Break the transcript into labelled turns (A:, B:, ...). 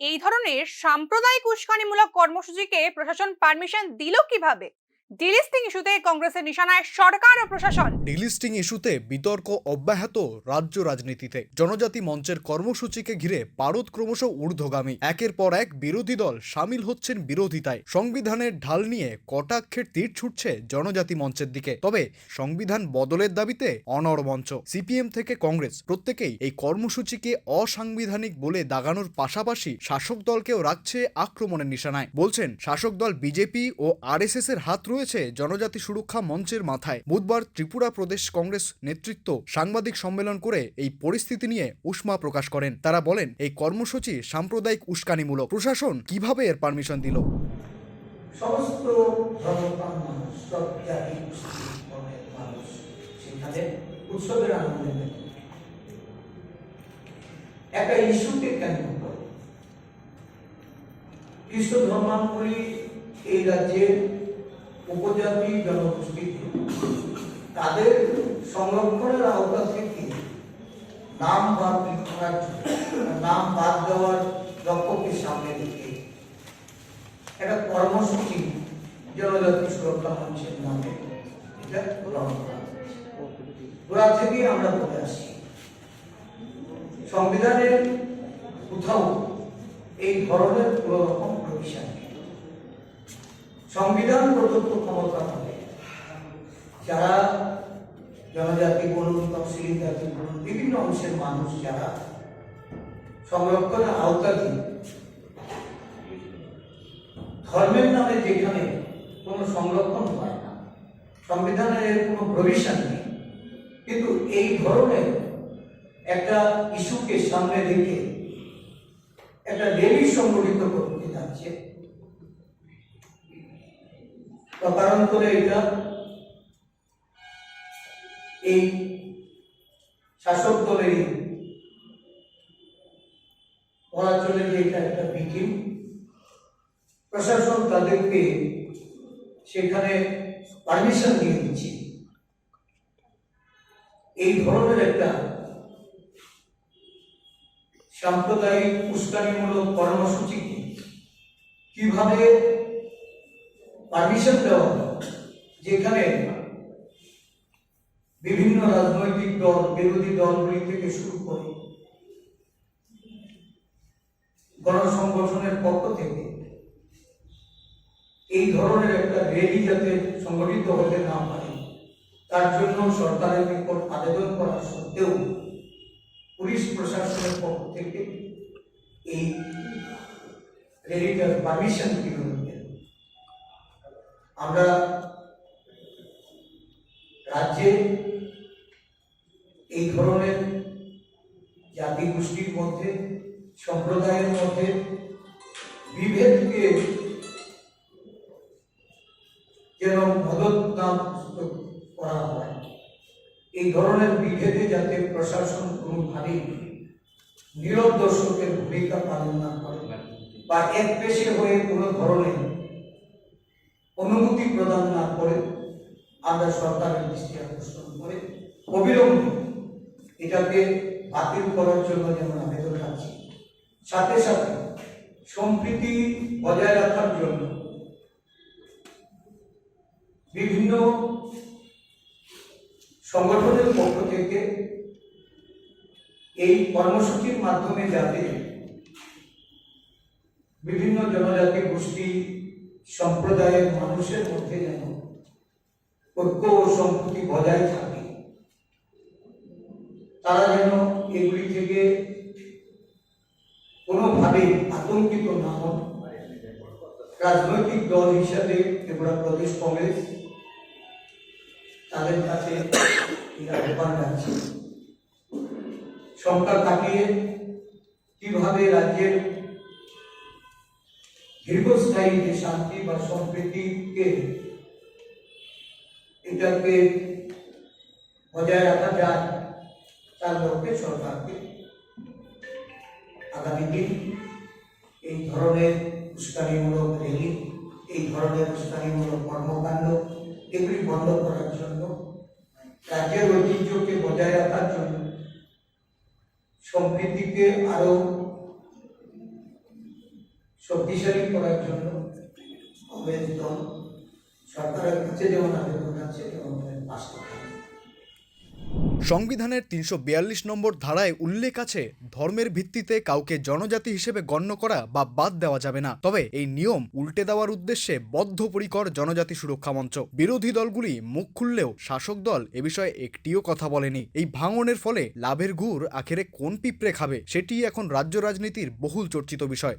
A: এই ধরনের সাম্প্রদায়িক উস্কানিমূলক কর্মসূচিকে প্রশাসন পারমিশন দিল কীভাবে? ডিলিস্টিং ইস্যুতে কংগ্রেসের নিশানায় সরকার ও প্রশাসন।
B: ডিলিস্টিং ইস্যুতে বিতর্ক অব্যাহত রাজ্য রাজনীতিতে। জনজাতি মঞ্চের কর্মসূচিকে ঘিরে পারদ ক্রমশ ঊর্ধ্বগামী। একের পর এক বিরোধী দল সামিল হচ্ছেন বিরোধিতায়। সংবিধানের ঢাল নিয়ে কটাক্ষের তীর ছুটছে জনজাতি মঞ্চের দিকে। তবে সংবিধান বদলের দাবিতে অনড় মঞ্চ। সিপিএম থেকে কংগ্রেস প্রত্যেকেই এই কর্মসূচিকে অসাংবিধানিক বলে দাগানোর পাশাপাশি শাসক দলকেও রাখছে আক্রমণের নিশানায়। বলছেন শাসক দল বিজেপি ও আরএসএস এর হাত রয়েছে জনজাতি সুরক্ষা মঞ্চের মাথায়। বুধবার ত্রিপুরা প্রদেশ কংগ্রেস নেতৃত্ব সাংবাদিক সম্মেলন করে এই পরিস্থিতি নিয়ে উষ্মা প্রকাশ করেন। তারা বলেন, এই কর্মসূচি সাম্প্রদায়িক উস্কানিমূলক। প্রশাসন কীভাবে এর পারমিশন দিল?
C: সমস্ত একটা ইস্যুকে খ্রিস্ট এই রাজ্যের উপজাতি জনগোষ্ঠীকে, তাদের সংরক্ষণের আওতা থেকে নাম বাদ করার নাম বাদ দেওয়ার লক্ষ্যকে সামনে রেখে একটা কর্মসূচি জনজাতি সুরক্ষা মঞ্চের নামে এটা গ্রহণ করা থেকেই আমরা বলে আসি, সংবিধানের কোথাও এই ধরনের কোন রকম প্রভিশন সংবিধান প্রদত্ত ক্ষমতা হবে যারা জনজাতি বলুন, তফসিলি জাতি বলুন, বিভিন্ন অংশের মানুষ যারা সংরক্ষণের আওতাধীন, ধর্মের নামে যেখানে কোনো সংরক্ষণ হয় না, সংবিধানের এর কোনো প্রভিশন নেই, কিন্তু এই ধরনের একটা ইস্যুকে সামনে রেখে একটা র্যালি সংগঠিত করতে যাচ্ছে প্রকারান্তরে এটা এই শাসক দলেরই বলা যে এটা একটা বিকিম প্রশাসন তাদেরকে সেখানে পারমিশন দিয়ে দিচ্ছে। এই ধরনের একটা সাম্প্রদায়িক উস্কানিমূলক কর্মসূচিকে কীভাবে পারমিশন দেওয়া হলো, যেখানে বিভিন্ন রাজনৈতিক দল, বিরোধী দলগুলি থেকে শুরু করে গণসংগঠনের পক্ষ থেকে এই ধরনের একটা র্যালি যাতে সংগঠিত হতে না পারে, তার জন্য সরকারের নিকট আবেদন করা সত্ত্বেও পুলিশ প্রশাসনের পক্ষ থেকে এই র্যালিটার পারমিশন দিল আমরা রাজ্যে এই ধরনের জাতি গোষ্ঠীর মধ্যে, সম্প্রদায়ের মধ্যে বিভেদকে যেন মদত করা হয়, এই ধরনের বিভেদে যাতে প্রশাসন কোনোভাবে নীরব দর্শকের ভূমিকা পালন না করে, বা এক পেশে হয়ে কোনো ধরনের অনুমতি প্রদান না করে আমরা সরকারের দৃষ্টি আকর্ষণ করে অবিলম্বে এটাকে বাতিল করার জন্য যেমন আবেদন রাখছি, সাথে সাথে সম্প্রীতি বজায় রাখার জন্য বিভিন্ন সংগঠনের পক্ষ থেকে এই কর্মসূচির মাধ্যমে যাতে বিভিন্ন জনজাতি গোষ্ঠী সম্প্রদায়ের মানুষের মধ্যে যেন ঐক্য ও সম্প্রীতি বজায় থাকে। তারা যেন এগুলি থেকে কোনোভাবে আতঙ্কিত না হন। রাজনৈতিক দল হিসাবে ত্রিপুরা প্রদেশ কংগ্রেস, তাদের কাছে আহ্বান রাখছি শঙ্কা কাটিয়ে কীভাবে রাজ্যের দীর্ঘস্থায়ী যে শান্তি বা সম্প্রীতিকে এটাকে বজায় রাখা যায়, তার লক্ষ্যে সরকারকে আগামী দিন এই ধরনের উস্কানিমূলক রেলি এই ধরনের উস্কানিমূলক কর্মকাণ্ড এগুলি বন্ধ করার জন্য রাজ্যের ঐতিহ্যকে বজায় রাখার জন্য সম্প্রীতিকে আরও শক্তিশালী করার জন্য সরকারের কাছে যেমন আবেদন আছে
B: সংবিধানের তিনশো বিয়াল্লিশ নম্বর ধারায় উল্লেখ আছে, ধর্মের ভিত্তিতে কাউকে জনজাতি হিসেবে গণ্য করা বা বাদ দেওয়া যাবে না। তবে এই নিয়ম উল্টে দেওয়ার উদ্দেশ্যে বদ্ধপরিকর জনজাতি সুরক্ষা মঞ্চ। বিরোধী দলগুলি মুখ খুললেও শাসক দল এ বিষয়ে একটিও কথা বলেনি। এই ভাঙনের ফলে লাভের গুড় আখেরে কোন পিঁপড়ে খাবে সেটি এখন রাজ্য রাজনীতির বহুল চর্চিত বিষয়।